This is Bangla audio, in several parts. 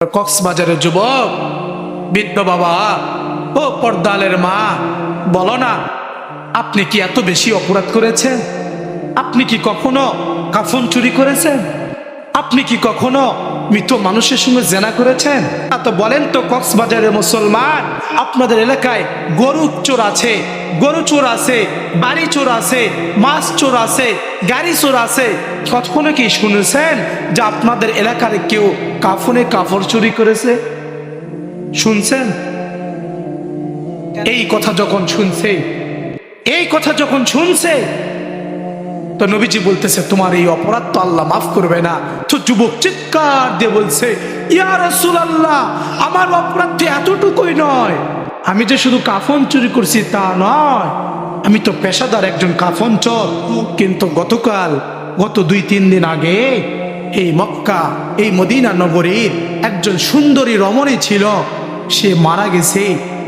কক্সবাজারের যুবক, বৃদ্ধ বাবা, ও পর্দালের মা, বলো না, আপনি কি এত বেশি অপরাধ করেছেন? আপনি কি কখনো কাফন চুরি করেছেন? আপনি কি কখনো মৃত মানুষের সঙ্গে জেনা করেছেন? তা তো বলেন তো কক্সবাজারের মুসলমান, আপনাদের এলাকায় গরু চোর আছে গরু চোর আছে, বাড়ি চোর আছে, মাছ চোর আছে, গাড়ি চোর আছে। কখনো কি শুনেছেন যে আপনাদের এলাকার কেউ কাফনে কাপড় চুরি করেছে? শুনছেন? এই কথা যখন শুনছে, এই কথা যখন শুনছে, তো নবীজি বলতেছে, তোমার এই অপরাধ তো আল্লাহ মাফ করবে না। তো যুবক চিৎকার দিয়ে বলছে, ইয়া রাসূলুল্লাহ, আমার অপরাধ তো এতটুকুই নয়। আমি যে শুধু কাফন চুরি করছি তা নয়। আমি তো পেশাদার একজন কাফন চোর। কিন্তু গতকাল, গত দুই, তিন দিন আগে এই মক্কা, এই মদিনা নগরীর একজন সুন্দরী রমণী ছিল। সে মারা গেছে,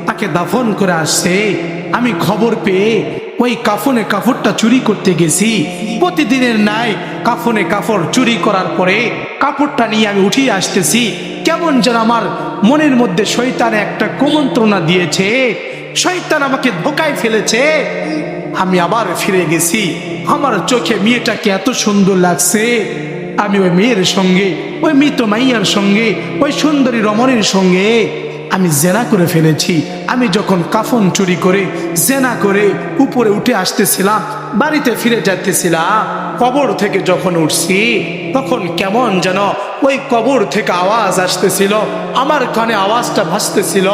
তাকে দাফন করে আসছে। আমি খবর পেয়ে ওই কাফনে কাপড়টা চুরি করতে গেছি। প্রতিদিনের নাই কাফনে কাপড় চুরি করার পরে কাপড়টা নিয়ে আমি উঠিয়ে আসতেছি। কেমন যেন আমার মনের মধ্যে শৈতানে একটা কুমন্ত্রণা দিয়েছে। শৈতান আমাকে ধোকায় ফেলেছে। আমি আবার ফিরে গেছি। আমার চোখে মেয়েটাকে এত সুন্দর লাগছে। আমি ওই মেয়ের সঙ্গে, ওই মৃত মাইয়ার সঙ্গে, ওই সুন্দরী রমণীর সঙ্গে আমি জেনা করে ফেলেছি। আমি যখন কাফন চুরি করে, জেনা করে উপরে উঠে আসতেছিলাম, বাড়িতে ফিরে যাইতেছিলাম, কবর থেকে যখন উঠছি, তখন কেমন যেন ওই কবর থেকে আওয়াজ আসতেছিল, আমার কানে আওয়াজটা ভাসতেছিল,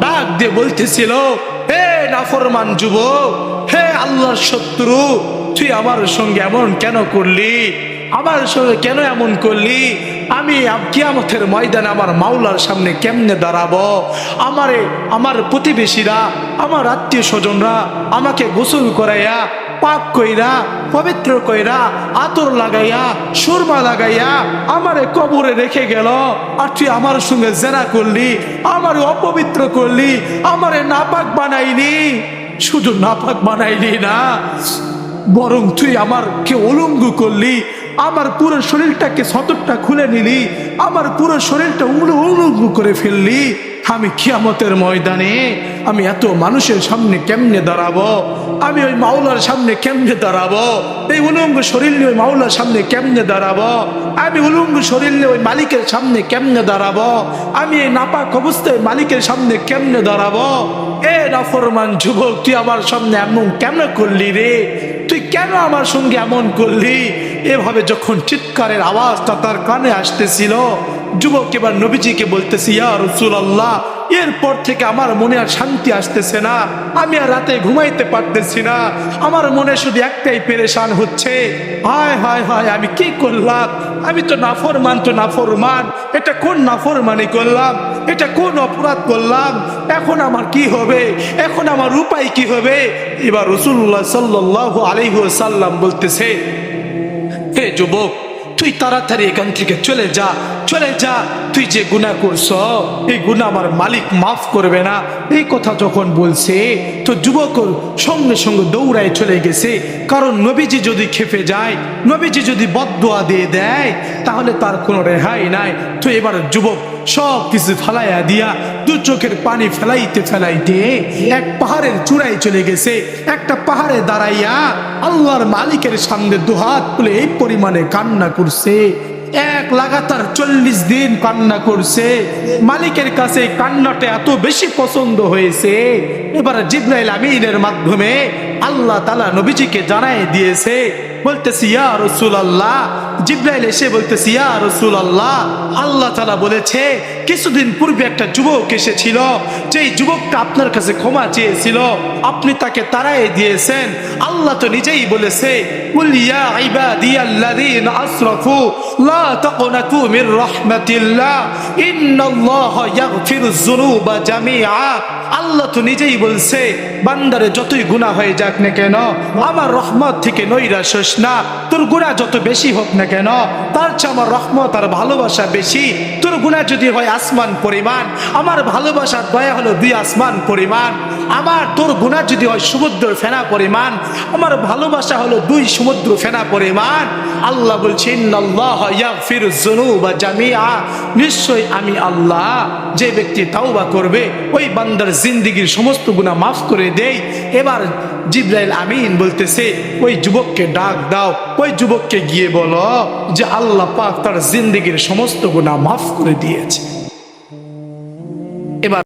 ডাক দিয়ে বলতেছিল, হে নাফরমান যুবক, হে আল্লাহর শত্রু, তুই আমার সঙ্গে এমন কেন করলি? আমার সঙ্গে কেন এমন করলি? আমি কিয়ামতের ময়দানে আমার মাওলার সামনে কেমনে দাঁড়াবো? আমারে, আমার প্রতিবেশীরা, আমার আত্মীয় স্বজনরা আমাকে গোসল করাইয়া, পাক কইরা, পবিত্র কইরা, আতর লাগাইয়া, সুরমা লাগাইয়া আমারে কবরে রেখে গেল। আর তুই আমার সঙ্গে জেনা করলি, আমারে অপবিত্র করলি, আমারে নাপাক বানাইলি। শুধু নাপাক বানাইলি না, বরং তুই আমারকে উলঙ্গ করলি আমার পুরো শরীরটাকে সতরটা খুলে নিলি, আমার পুরো শরীরটা উলু উলঙ্গ করে ফেললি। আমি কিয়ামতের ময়দানে আমি এত মানুষের সামনে কেমনে দাঁড়াবো? আমি ওই মাওলার সামনে কেমনে দাঁড়াবো? এই উলঙ্গ শরীর নিয়ে ওই মাওলার সামনে কেমনে দাঁড়াবো? আমি উলঙ্গ শরীর নিয়ে ওই মালিকের সামনে কেমনে দাঁড়াবো? আমি এই নাপাক অবস্থায় মালিকের সামনে কেমনে দাঁড়াবো? এ নাফরমান যুবক, তুই আমার সামনে এমন কেমন করলি রে? তুই কেন আমার সঙ্গে এমন করলি? এভাবে যখন চিৎকারের আওয়াজটা তার কানে আসতেছিল, যুবক এবার নবীজিকে বলতেছি, ইয়া রসুল আল্লাহ এরপর থেকে আমার মনে আর শান্তি আসতেছে না, আমি আর রাতে ঘুমাইতে পারতেছি না, আমার মনে শুধু একটাই পেরেশান হচ্ছে, হায় হায় হায়, আমি কি করলাম? আমি তো নাফরমান তো নাফরমান, এটা কোন নাফরমানি করলাম? এটা কোন অপরাধ করলাম? এখন আমার কি হবে? এখন আমার উপায় কি হবে? এবার রসুল্লাহ সাল্লাহ আলহিহাল্লাম বলতেছে হে যুবক তুই তাড়াতাড়ি এখান থেকে চলে যা। চলে যা। তুই যে গুণা করছ, এই গুণা আমার মালিক মাফ করবে না। এই কথা যখন বলছে, তো যুবক সঙ্গে সঙ্গে দৌড়ায় চলে গেছে। কারণ নবীজি যদি খেপে যায়, নবীজি যদি বদোয়া দিয়ে দেয়, তাহলে তার কোনো রেহাই নাই। তো এবার যুবক সব কিছু ফেলাইয়া দিয়া, দু চোখের পানি ফেলাইতে ফেলাইতে এক পাহাড়ের চূড়ায় চলে গেছে। একটা পাহাড়ে দাঁড়াইয়া আল্লাহর মালিকের সামনে দুহাত তুলে এই পরিমাণে কান্না করছে। এক লাগাতার চল্লিশ দিন কান্না করছে। মালিকের কাছে কান্নাটা এত বেশি পছন্দ হয়েছে। এবার জিব্রাইল আমিনের মাধ্যমে আল্লাহ তালা নবীজিকে জানাই দিয়েছে বলতেছি ইয়া রসুল আল্লাহ জিব্রাইল এসে বলতেছি ইয়া রসুল আল্লাহ আল্লাহ তালা বলেছে কিছুদিন পূর্বে একটা যুবক এসেছিল যেই যুবকটা আপনার কাছে ক্ষমা চেয়েছিল আপনি তাকে তাড়াই দিয়েছেন আল্লাহ তো নিজেই বলেছে قل يا عبادي الذين أسرفوا لا تقنطوا من رحمة الله إن الله يغفر الذنوب جميعا আল্লাহ তো নিজেই বলছে বান্দারে যতই গুনাহ হয়ে যাক না কেন আমার রহমত থেকে নৈরাশ্য করিস না। তোর গুণা যত বেশি হোক না কেন, তার চেয়ে আমার রহমত আর ভালোবাসা বেশি। তোর গুণা যদি হয় আসমান পরিমাণ, আমার ভালোবাসার দয়া হলো দুই আসমান পরিমাণ। আমার, তোর গুণা যদি হয় সমুদ্র ফেনা পরিমাণ, আমার ভালোবাসা হলো দুই সমুদ্র ফেনা পরিমাণ। আল্লাহ বলছেন জামিআ। নিশ্চয় আমি আল্লাহ, যে ব্যক্তি তাওবা করবে, ওই বান্দার জিন্দিগির সমস্ত গুণা মাফ করে দেই। এবার জিব্রাইল আমিন বলতেছে, ওই যুবককে ডাক দাও, ওই যুবককে গিয়ে বলো যে আল্লাহ পাক তার জিন্দিগির সমস্ত গুণা মাফ করে দিয়েছে।